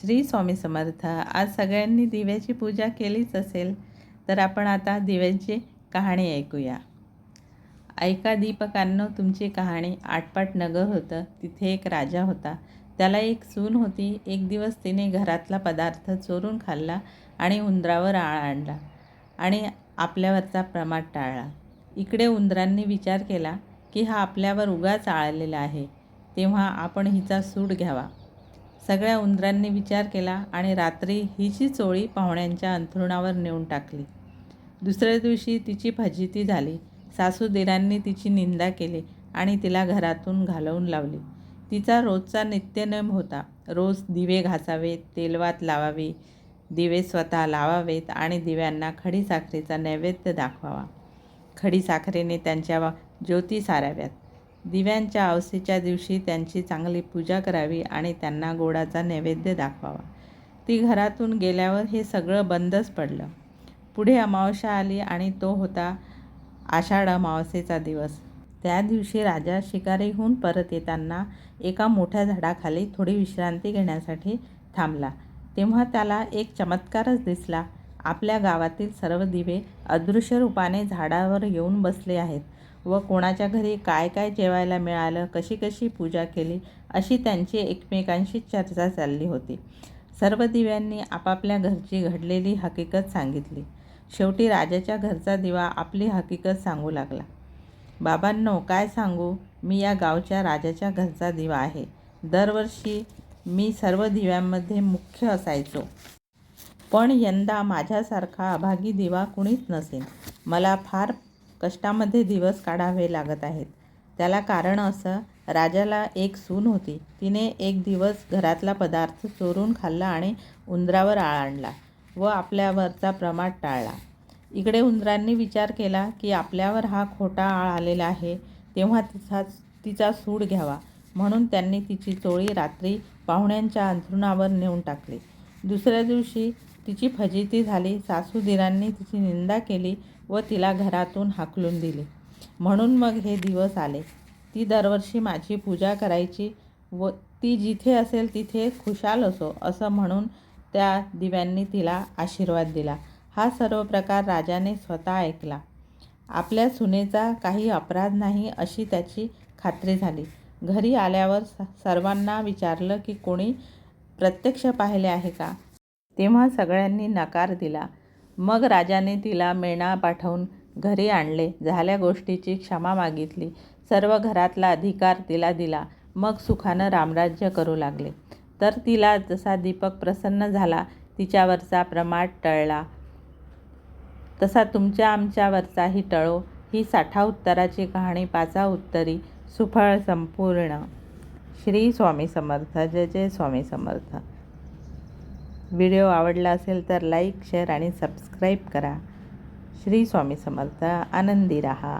श्री स्वामी समर्थ आज सगळ्यांनी दिव्याची पूजा केलीच असेल तर आपण आता दिव्यांची कहाणी ऐकूया. ऐका दीपकांनो तुमची कहाणी आटपाट नगर होतं तिथे एक राजा होता. त्याला एक सून होती एक दिवस तिने घरातला पदार्थ चोरून खाल्ला आणि उंदरावर आळ आणला आणि आपल्यावरचा प्रमाद टाळला. इकडे उंदरांनी विचार केला की हा आपल्यावर उगाच आळलेला आहे तेव्हा आपण हिचा सूड घ्यावा. सगळ्या उंदरांनी विचार केला आणि रात्री हिची चोळी पाहुण्यांच्या अंथरुणावर नेऊन टाकली. दुसऱ्या दिवशी तिची फजिती झाली. सासूदिरांनी तिची निंदा केली आणि तिला घरातून घालवून लावली. तिचा रोजचा नित्यनियम होता. रोज दिवे घासावेत तेलवात लावावी दिवे स्वतः लावावेत आणि दिव्यांना खडीसाखरेचा नैवेद्य दाखवावा. खडीसाखरेने त्यांच्या ज्योती साराव्यात. दिव्यांच्या आवसीच्या दिवशी त्यांची चांगली पूजा करावी आणि त्यांना गोडाचा नैवेद्य दाखवावा. ती घरातून गेल्यावर हे सगळं बंदच पडलं. पुढे अमावस्या आली आणि तो होता आषाढ अमावस्येचा दिवस. त्या दिवशी राजा शिकारीहून परत येताना एका मोठ्या झाडाखाली थोडी विश्रांती घेण्यासाठी थांबला. तेव्हा त्याला एक चमत्कारच दिसला. आपल्या गावातील सर्व दिवे अदृश्य रूपाने झाडावर येऊन बसले आहेत. व कोणाच्या घरी काय काय जेवायला मिळालं कशी कशी पूजा केली अशी त्यांची एकमेकांशी चर्चा चालली होती. सर्व दिव्यांनी आपापल्या घरची घडलेली हकीकत सांगितली. शेवटी राजाच्या घरचा दिवा आपली हकीकत सांगू लागला. बाबांनो काय सांगू? मी या गावच्या राजाच्या घरचा दिवा आहे. दरवर्षी मी सर्व दिव्यांमध्ये मुख्य असायचो. पण यंदा माझ्यासारखा अभागी दिवा कुणीच नसेल मला फार कष्टामध्ये दिवस काढावे लागत आहेत. त्याला कारण असं राजाला एक सून होती. तिने एक दिवस घरातला पदार्थ चोरून खाल्ला आणि उंदरावर आळ आणला व आपल्यावरचा प्रमाद टाळला. इकडे उंदरांनी विचार केला की आपल्यावर हा खोटा आळ आलेला आहे तेव्हा तिचा तिचा सूड घ्यावा. म्हणून त्यांनी तिची चोळी रात्री पाहुण्यांच्या अंथरुणावर नेऊन टाकली. दुसऱ्या दिवशी तिची फजिती झाली सासूदिरांनी तिची निंदा केली व तिला घरातून हाकलून दिली. म्हणून मग हे दिवस आले. ती दरवर्षी माझी पूजा करायची व ती जिथे असेल तिथे खुशाल असो असं म्हणून त्या दिव्यांनी तिला आशीर्वाद दिला. हा सर्व प्रकार राजाने स्वतः ऐकला. आपल्या सुनेचा काही अपराध नाही अशी त्याची खात्री झाली. घरी आल्यावर स सर्वांना विचारलं की कोणी प्रत्यक्ष पाहिले आहे का? तेव्हा सगळ्यांनी नकार दिला. मग राजाने तिला मेणा पाठवून घरी आणले. झाल्या गोष्टीची क्षमा मागितली. सर्व घरातला अधिकार तिला दिला. मग सुखानं रामराज्य करू लागले. तर तिला जसा दीपक प्रसन्न झाला तिच्यावरचा प्रमाद टळला. तसा तुमच्या आमच्यावरचाही टळो. ही साठा उत्तराची कहाणी पाचा उत्तरी. सुफळ संपूर्ण. श्री स्वामी समर्थ. जय जय स्वामी समर्थ. व्हिडिओ आवडला असेल तर लाईक शेअर आणि सबस्क्राईब करा. श्री स्वामी समर्थ आनंदी रहा.